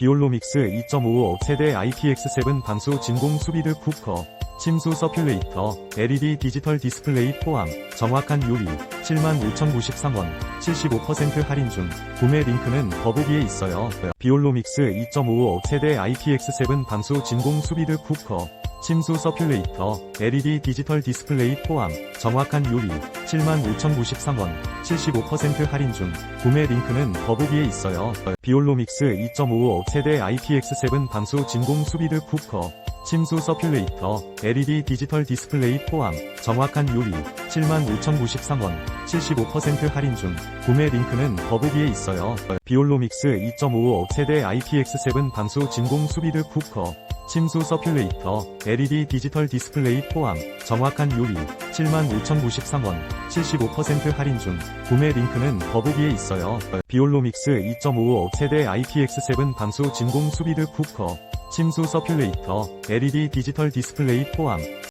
비올로믹스 2.55 세대 IPX7 방수 진공 수비드 쿠커, 침수 서큘레이터, LED 디지털 디스플레이 포함, 정확한 요리, 75,093원, 75% 할인 중, 구매 링크는 더보기에 있어요. 비올로믹스 2.55 세대 IPX7 방수 진공 수비드 쿠커, 침수 서큘레이터, LED 디지털 디스플레이 포함, 정확한 요리, 75,093원, 75% 할인 중, 구매 링크는 더보기에 있어요. 비올로믹스 2.55 세대 IPX7 방수 진공 수비드 쿠커, 침수 서큘레이터, LED 디지털 디스플레이 포함, 정확한 요리, 75,093원, 75% 할인 중, 구매 링크는 더보기에 있어요. 비올로믹스 2.55 세대 IPX7 방수 진공 수비드 쿠커, 침수 서큘레이터, LED 디지털 디스플레이 포함, 정확한 요리, 75,093원, 75% 할인 중, 구매 링크는 더보기에 있어요. 비올로믹스 2.55 세대 IPX7 방수 진공 수비드 쿠커, 침수 서큘레이터, LED 디지털 디스플레이 포함,